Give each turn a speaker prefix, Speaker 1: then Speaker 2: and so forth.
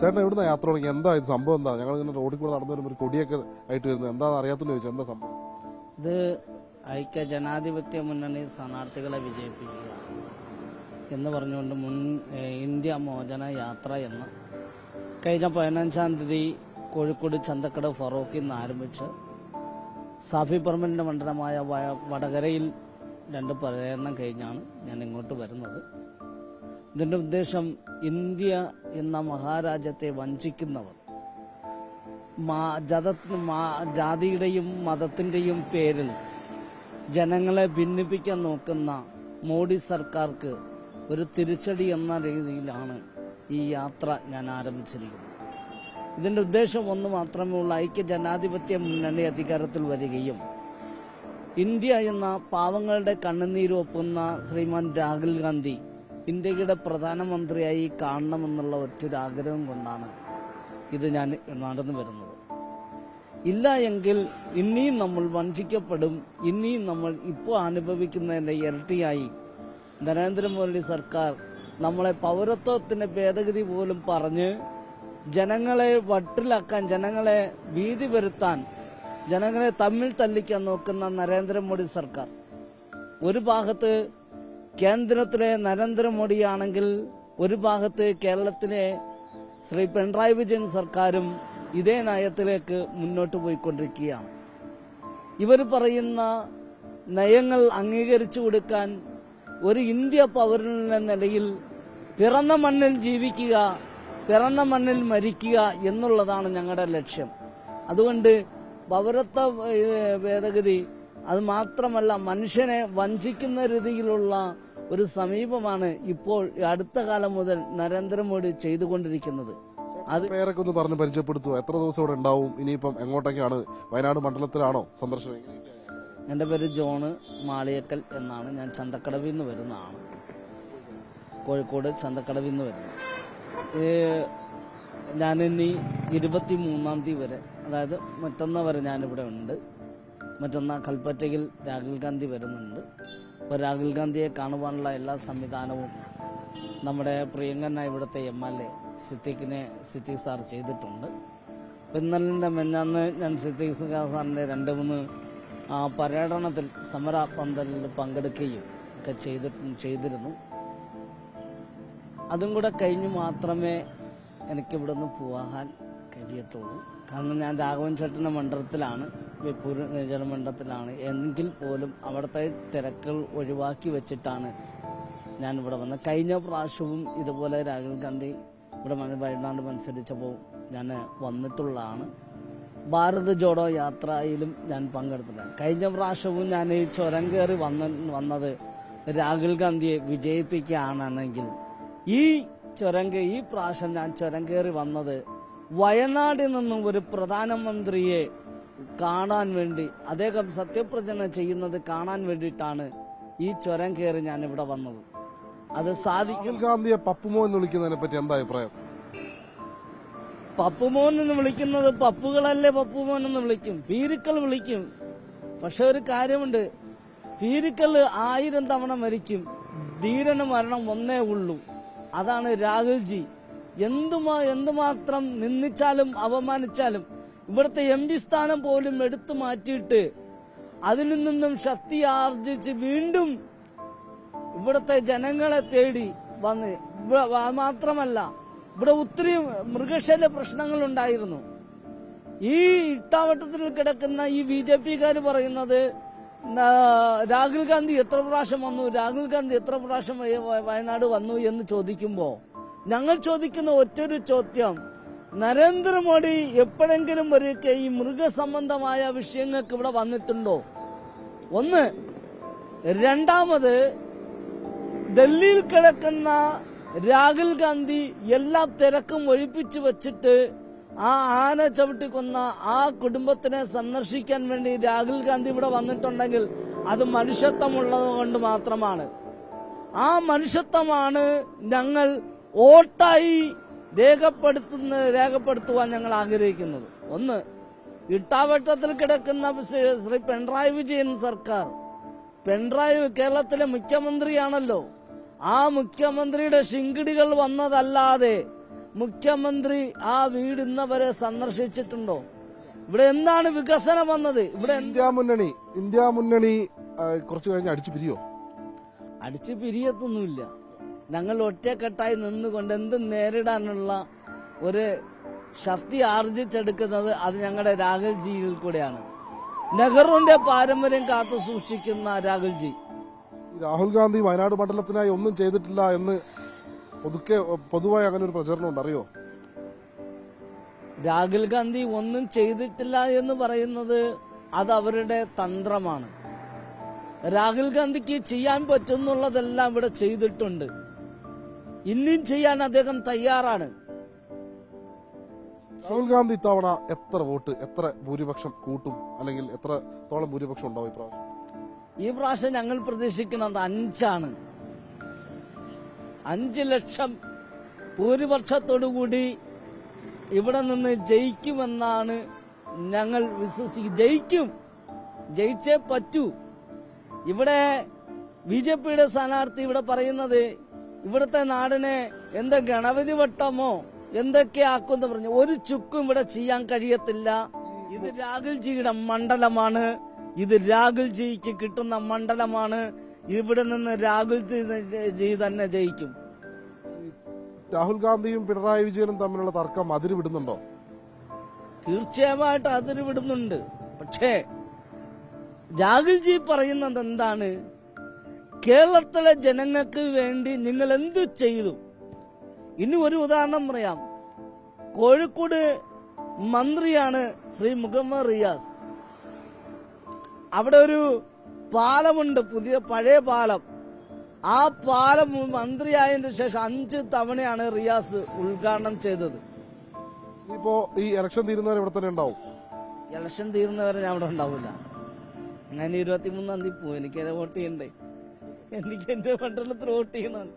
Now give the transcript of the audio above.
Speaker 1: ചേട്ടൻ എവിടുന്ന യാത്ര തുടങ്ങി എന്താ ഇത് സംഭവം എന്താ? ഞങ്ങൾ ഇങ്ങനെ റോഡിൽ കൂടെ നടന്നു വരുമ്പോൾ കൊടിയൊക്കെ ആയിട്ട് വരുന്നത് എന്താ അറിയാത്തത് ചോദിച്ചു. എന്താ സംഭവം?
Speaker 2: ഇത് ഐക്യ ജനാധിപത്യ മുന്നണി സ്ഥാനാർത്ഥികളെ വിജയിപ്പിക്കുക എന്ന് പറഞ്ഞുകൊണ്ട് മുൻ ഇന്ത്യ മോചന യാത്ര എന്ന്. കഴിഞ്ഞ പതിനഞ്ചാം തീയതി കോഴിക്കോട് ചന്തക്കട ഫറോക്കിൽ നിന്ന് ആരംഭിച്ച് സാഫി പെർമനന്റ് മണ്ഡലമായ വടകരയിൽ രണ്ട് പര്യടനം കഴിഞ്ഞാണ് ഞാൻ ഇങ്ങോട്ട് വരുന്നത്. ഇതിന്റെ ഉദ്ദേശം ഇന്ത്യ എന്ന മഹാരാജ്യത്തെ വഞ്ചിക്കുന്നവർ. ജത- ജാതിയുടെയും മതത്തിന്റെയും പേരിൽ ജനങ്ങളെ ഭിന്നിപ്പിക്കാൻ നോക്കുന്ന മോഡി സർക്കാർക്ക് ഒരു തിരിച്ചടി എന്ന രീതിയിലാണ് ഈ യാത്ര ഞാൻ ആരംഭിച്ചിരിക്കുന്നത്. ഇതിന്റെ ഉദ്ദേശം ഒന്ന് മാത്രമേ ഉള്ളൂ ഐക്യ ജനാധിപത്യ മുന്നണി അധികാരത്തിൽ വരികയും ഇന്ത്യ എന്ന പാവങ്ങളുടെ കണ്ണുനീരൊപ്പുന്ന ശ്രീമാൻ രാഹുൽ ഗാന്ധി ഇന്ത്യയുടെ പ്രധാനമന്ത്രിയായി കാണണമെന്നുള്ള ഒറ്റൊരാഗ്രഹം കൊണ്ടാണ് ഇത് ഞാൻ നടന്നു വരുന്നത്. ഇല്ല എങ്കിൽ ഇനിയും നമ്മൾ വഞ്ചിക്കപ്പെടും. ഇനിയും നമ്മൾ ഇപ്പോൾ അനുഭവിക്കുന്നതിന്റെ ഇരട്ടിയായി നരേന്ദ്രമോദി സർക്കാർ നമ്മളെ പൗരത്വത്തിന്റെ ഭേദഗതി പോലും പറഞ്ഞ് ജനങ്ങളെ വട്ടിലാക്കാൻ ജനങ്ങളെ ഭീതി വരുത്താൻ ജനങ്ങളെ തമ്മിൽ തല്ലിക്കാൻ നോക്കുന്ന നരേന്ദ്രമോദി സർക്കാർ ഒരു ഭാഗത്ത് കേന്ദ്രത്തിലെ നരേന്ദ്രമോദിയാണെങ്കിൽ ഒരു ഭാഗത്ത് കേരളത്തിലെ ശ്രീ പിണറായി വിജയൻ സർക്കാരും ഇതേ നയത്തിലേക്ക് മുന്നോട്ട് പോയിക്കൊണ്ടിരിക്കുകയാണ്. ഇവർ പറയുന്ന നയങ്ങൾ അംഗീകരിച്ചു കൊടുക്കാൻ ഒരു ഇന്ത്യ പൗരനെന്ന നിലയിൽ പിറന്ന മണ്ണിൽ ജീവിക്കുക പിറന്ന മണ്ണിൽ മരിക്കുക എന്നുള്ളതാണ് ഞങ്ങളുടെ ലക്ഷ്യം. അതുകൊണ്ട് പൗരത്വ ഭേദഗതി അത് മാത്രമല്ല മനുഷ്യനെ വഞ്ചിക്കുന്ന രീതിയിലുള്ള ഒരു സമീപമാണ് ഇപ്പോൾ അടുത്ത കാലം മുതൽ നരേന്ദ്രമോദി ചെയ്തുകൊണ്ടിരിക്കുന്നത്. അത്
Speaker 1: പേരൊക്കെ ഒന്ന് പറഞ്ഞ് പരിചയപ്പെടുത്തുക എത്ര ദിവസം ഇവിടെ ഉണ്ടാവും? ഇനിയിപ്പം എങ്ങോട്ടൊക്കെയാണ്? വയനാട് മണ്ഡലത്തിലാണോ സന്ദർശനം? എന്റെ
Speaker 2: എന്റെ പേര് ജോണ് മാളിയക്കൽ എന്നാണ്. ഞാൻ ചന്തക്കടവിൽ നിന്ന് വരുന്നതാണ് കോഴിക്കോട് ചന്തക്കടവിൽ നിന്ന് വരുന്നത് ഞാനിനി ഇരുപത്തി മൂന്നാം തീയതി വരെ അതായത് മറ്റന്നാ വരെ ഞാനിവിടെ ഉണ്ട്. മറ്റന്നാ കൽപ്പറ്റയിൽ രാഹുൽ ഗാന്ധി വരുന്നുണ്ട്. അപ്പോൾ രാഹുൽ ഗാന്ധിയെ കാണുവാനുള്ള എല്ലാ സംവിധാനവും നമ്മുടെ പ്രിയങ്കനായ ഇവിടുത്തെ എം എൽ എ സിദ്ദീഖിനെ സിദ്ദീഖ് സാർ ചെയ്തിട്ടുണ്ട്. അപ്പം ഇന്നലെ മെഞ്ഞാന്ന് ഞാൻ സിദ്ദീഖ് സാറിന്റെ രണ്ട് മൂന്ന് പര്യടനത്തിൽ സമര പന്തലിൽ പങ്കെടുക്കുകയും ഒക്കെ ചെയ്തി ചെയ്തിരുന്നു. അതും കൂടെ കഴിഞ്ഞ് മാത്രമേ എനിക്കിവിടെ നിന്ന് പോകാൻ കഴിയത്തുള്ളൂ. കാരണം ഞാൻ രാഘവൻ ചേട്ടന്റെ മണ്ഡലത്തിലാണ്. വെപ്പൂർ ജനമണ്ഡലത്തിലാണ് എങ്കിൽ പോലും അവിടുത്തെ തിരക്കുകൾ ഒഴിവാക്കി വെച്ചിട്ടാണ് ഞാൻ ഇവിടെ വന്നത്. കഴിഞ്ഞ പ്രാവശ്യവും ഇതുപോലെ രാഹുൽ ഗാന്ധി ഇവിടെ വയനാട് മത്സരിച്ചപ്പോൾ ഞാൻ വന്നിട്ടുള്ളതാണ്. ഭാരത് ജോഡോ യാത്രയിലും ഞാൻ പങ്കെടുത്തില്ല കഴിഞ്ഞ പ്രാവശ്യവും ഞാൻ ഈ ചുരം കയറി വന്ന വന്നത് രാഹുൽ ഗാന്ധിയെ വിജയിപ്പിക്കുകയാണെങ്കിൽ ഈ ചുരം ഈ പ്രാവശ്യം ഞാൻ ചുരം കയറി വന്നത് വയനാടിൽ നിന്നും ഒരു പ്രധാനമന്ത്രിയെ കാണാൻ വേണ്ടി അദ്ദേഹം സത്യപ്രതിജ്ഞ ചെയ്യുന്നത് കാണാൻ വേണ്ടിയിട്ടാണ് ഈ ചുരം കയറി ഞാൻ ഇവിടെ വന്നത്. അത് സാധിക്കും
Speaker 1: ഗാന്ധിയെ പപ്പുമോ എന്ന് വിളിക്കുന്നതിനെ പറ്റി എന്താ അഭിപ്രായം?
Speaker 2: പപ്പുമോൻ എന്ന് വിളിക്കുന്നത് പപ്പുകളല്ലേ പപ്പുമോൻ എന്ന് വിളിക്കും. പീരുക്കൾ വിളിക്കും. പക്ഷെ ഒരു കാര്യമുണ്ട്. പീരുക്കൾ ആയിരം തവണ മരിക്കും. ധീരന് മരണം ഒന്നേ ഉള്ളൂ. അതാണ് രാഹുൽജി. എന്തുമാ എന്തുമാത്രം നിന്ദിച്ചാലും അപമാനിച്ചാലും ഇവിടുത്തെ എം പി സ്ഥാനം പോലും എടുത്തു മാറ്റിയിട്ട് അതിൽ നിന്നും ശക്തി ആർജിച്ച് വീണ്ടും ഇവിടുത്തെ ജനങ്ങളെ തേടി വന്ന്. മാത്രമല്ല ഇവിടെ ഒത്തിരി മൃഗശല പ്രശ്നങ്ങൾ ഉണ്ടായിരുന്നു. ഈ ഇട്ടാവട്ടത്തിൽ കിടക്കുന്ന ഈ ബി ജെ പിക്കാർ പറയുന്നത് രാഹുൽ ഗാന്ധി എത്ര പ്രാവശ്യം വന്നു രാഹുൽ ഗാന്ധി എത്ര പ്രാവശ്യം വയ- വയ- വയനാട് വന്നു എന്ന് ചോദിക്കുമ്പോൾ ഞങ്ങൾ ചോദിക്കുന്ന ഒറ്റൊരു ചോദ്യം നരേന്ദ്രമോദി എപ്പോഴെങ്കിലും ഒരിക്കൽ ഈ മൃഗസംബന്ധമായ വിഷയങ്ങൾക്ക് ഇവിടെ വന്നിട്ടുണ്ടോ? ഒന്ന് രണ്ടാമത് ഡൽഹിയിൽ കിടക്കുന്ന രാഹുൽ ഗാന്ധി എല്ലാ തിരക്കും ഒഴിപ്പിച്ചു വെച്ചിട്ട് ആ ആന ചവിട്ടിക്കൊന്ന ആ കുടുംബത്തിനെ സന്ദർശിക്കാൻ വേണ്ടി രാഹുൽ ഗാന്ധി ഇവിടെ വന്നിട്ടുണ്ടെങ്കിൽ അത് മനുഷ്യത്വമുള്ളത് കൊണ്ട് മാത്രമാണ്. ആ മനുഷ്യത്വമാണ് ഞങ്ങൾ വോട്ടായി രേഖപ്പെടുത്തുന്ന രേഖപ്പെടുത്തുവാൻ ഞങ്ങൾ ആഗ്രഹിക്കുന്നത്. ഒന്ന് ഇട്ടാവട്ടത്തിൽ കിടക്കുന്ന ശ്രീ- പിണറായി വിജയൻ സർക്കാർ. പിണറായി കേരളത്തിലെ മുഖ്യമന്ത്രിയാണല്ലോ. ആ മുഖ്യമന്ത്രിയുടെ ശിങ്കിടികൾ വന്നതല്ലാതെ മുഖ്യമന്ത്രി ആ വീട് ഇന്നവരെ സന്ദർശിച്ചിട്ടുണ്ടോ? ഇവിടെ എന്താണ് വികസനം വന്നത്? ഇവിടെ
Speaker 1: ഇന്ത്യ മുന്നണി ഇന്ത്യ മുന്നണി കുറച്ച് കഴിഞ്ഞ് അടിച്ചു പിരിയോ?
Speaker 2: അടിച്ചു പിരിയത്തൊന്നുമില്ല. ഞങ്ങൾ ഒറ്റക്കെട്ടായി നിന്നുകൊണ്ട് എന്തും നേരിടാനുള്ള ഒരു ശക്തി ആർജിച്ചെടുക്കുന്നത് അത് ഞങ്ങളുടെ രാഹുൽജിയിൽ കൂടെയാണ്. നെഹ്റുവിന്റെ പാരമ്പര്യം കാത്തു സൂക്ഷിക്കുന്ന രാഹുൽജി
Speaker 1: രാഹുൽ ഗാന്ധി വയനാട് മണ്ഡലത്തിനായി ഒന്നും ചെയ്തിട്ടില്ല എന്ന് പൊതുക്കെ പൊതുവായി അങ്ങനെ ഒരു പ്രചരണം ഉണ്ട് അറിയോ?
Speaker 2: രാഹുൽ ഗാന്ധി ഒന്നും ചെയ്തിട്ടില്ല എന്ന് പറയുന്നത് അത് അവരുടെ തന്ത്രമാണ്. രാഹുൽ ഗാന്ധിക്ക് ചെയ്യാൻ പറ്റുന്നുള്ളതെല്ലാം ഇവിടെ ചെയ്തിട്ടുണ്ട്. ഇനിയും ചെയ്യാൻ അദ്ദേഹം തയ്യാറാണ്.
Speaker 1: രാഹുൽ ഗാന്ധി ഇത്തവണ എത്ര വോട്ട് എത്ര ഭൂരിപക്ഷം കൂട്ടും അല്ലെങ്കിൽ എത്രത്തോളം ഭൂരിപക്ഷം ഉണ്ടാവും ഇപ്രാവശ്യം?
Speaker 2: ഈ പ്രാവശ്യം ഞങ്ങൾ പ്രതീക്ഷിക്കുന്നത് അഞ്ചാണ്. അഞ്ച് ലക്ഷം ഭൂരിപക്ഷത്തോടുകൂടി ഇവിടെ നിന്ന് ജയിക്കുമെന്നാണ് ഞങ്ങൾ വിശ്വസി ജയിക്കും. ജയിച്ചേ പറ്റൂ. ഇവിടെ ബി ജെ പിയുടെ സ്ഥാനാർത്ഥി ഇവിടെ പറയുന്നത് ഇവിടുത്തെ നാടിനെ എന്താ ഗണപതി വട്ടമോ എന്തൊക്കെ ആക്കുമെന്ന് പറഞ്ഞു. ഒരു ചുക്കും ഇവിടെ ചെയ്യാൻ കഴിയത്തില്ല. ഇത് രാഹുൽജിയുടെ മണ്ഡലമാണ്. ഇത് രാഹുൽജിക്ക് കിട്ടുന്ന മണ്ഡലമാണ്. ഇവിടെ നിന്ന് രാഹുൽജി തന്നെ ജയിക്കും.
Speaker 1: രാഹുൽ ഗാന്ധിയും പിണറായി വിജയനും തമ്മിലുള്ള തർക്കം അതിര് വിടുന്നുണ്ടോ
Speaker 2: തീർച്ചയായിട്ടും അതിര് വിടുന്നുണ്ട് പക്ഷേ രാഹുൽജി പറയുന്നത് എന്താണ്? കേരളത്തിലെ ജനങ്ങൾക്ക് വേണ്ടി നിങ്ങൾ എന്ത് ചെയ്തു? ഇനി ഒരു ഉദാഹരണം പറയാം. കോഴിക്കോട് മന്ത്രിയാണ് ശ്രീ മുഹമ്മദ് റിയാസ്. അവിടെ ഒരു പാലമുണ്ട് പുതിയ പഴയ പാലം. ആ പാലം മന്ത്രിയായതിനു ശേഷം അഞ്ച് തവണയാണ് റിയാസ് ഉദ്ഘാടനം ചെയ്തത്.
Speaker 1: ഇപ്പോ ഈ ഇലക്ഷൻ തീരുന്നവരെ ഇവിടെ തന്നെ ഉണ്ടാവും.
Speaker 2: ഇലക്ഷൻ തീരുന്നവരെ ഞാൻ ഇവിടെ ഉണ്ടാവില്ല ഞാൻ ഇരുപത്തിമൂന്നാം തീയതി പോകും എനിക്ക് വോട്ട് ചെയ്യണ്ടേ? എനിക്ക് എന്റെ മണ്ഡലത്തിൽ വോട്ട് ചെയ്യണം